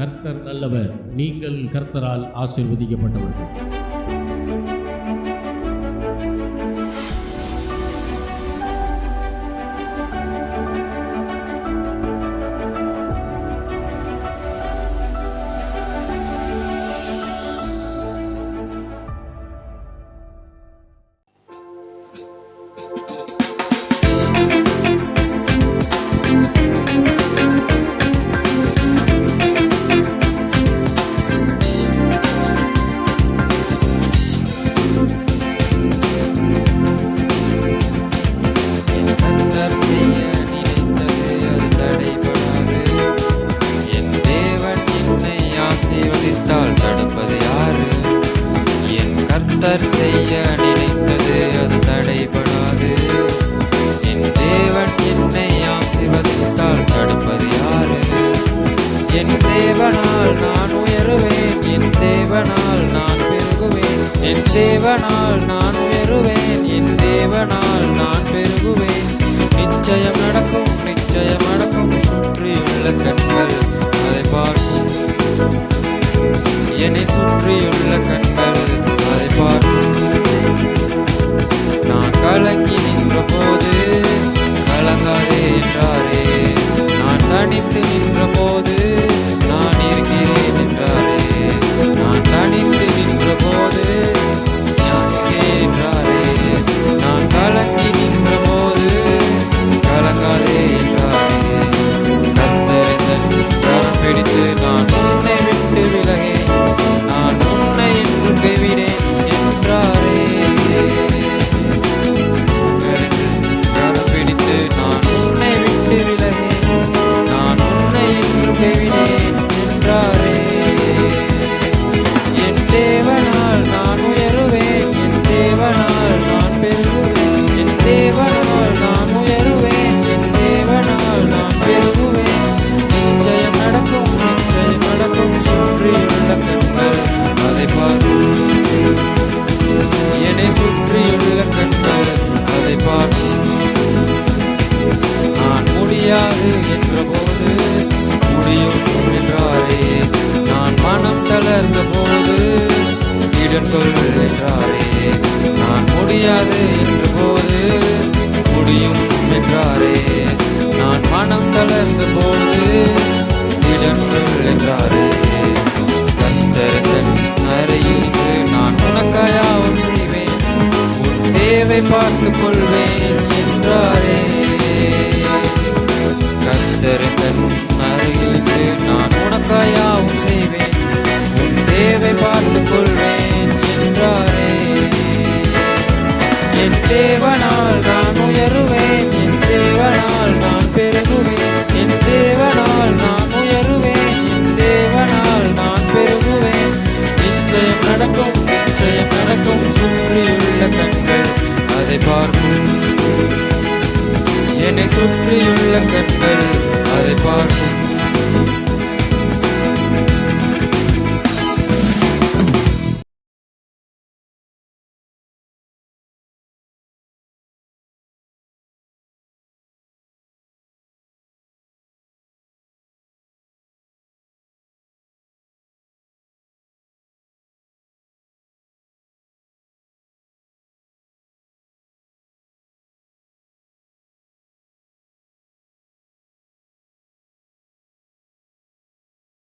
கர்த்தர் நல்லவர். நீங்கள் கர்த்தரால் ஆசிர்வதிக்கப்பட்டவர்கள். கர்த்தர் செய்ய நினைத்தது அது தடைபடாது. என் தேவன் என்னை ஆசீர்வதித்தால் தடுப்பது யாரு? என் தேவனால் நான் உயருவேன் என் தேவனால் நான் பெருகுவேன். என் தேவனால் நான் உயருவேன் என் தேவனால் நான் பெருகுவேன். நிச்சயம் நடக்கும் நிச்சயம் நடக்கும் pretty என்னை சுற்றியுள்ள அதை பார்க்கும் நான் முடியாது என்ற போது முடியும் என்றாரே. நான் மனம் தளர்ந்த போது இடங்கொள் என்றாரே. நான் முடியாது என்ற போது முடியும் என்றாரே. நான் மனம் தளர்ந்த போது உன் தேவை பார்த்துக் கொள்வேன் என்றாரே. கந்தருந்தன் அருகிலிருந்து நான் உனக்காயாவும் செய்வேன். உன் தேவை பார்த்துக் கொள்வேன் என்றாரே. என் தேவனா அதை பார்க்கும் என்னை சுற்றியுள்ள கண்கள் அதை பார்க்கும்